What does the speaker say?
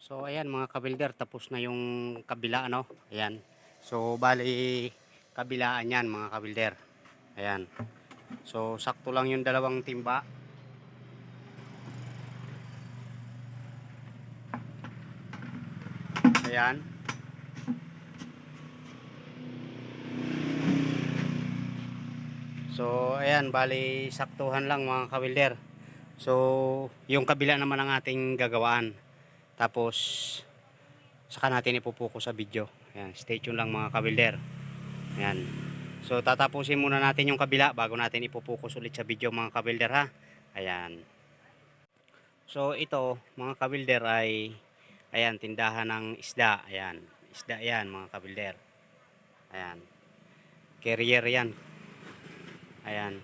So ayan mga kabilder, tapos na yung kabila ano. Ayan. So bali kabilaan yan mga kabilder. Ayan. So sakto lang yung dalawang timba. Ayan. So ayan, bali saktuhan lang mga kabilder. So yung kabila naman ang ating gagawaan. Tapos saka natin ipupuko sa video. Ayan, stay tuned lang mga kabilder. Ayan. So tatapusin muna natin yung kabila bago natin ipupukus ulit sa video mga kabilder ha. Ayan. So ito mga kabilder ay ayan tindahan ng isda. Ayan. Isda yan mga kabilder. Ayan. Carrier yan. Ayan.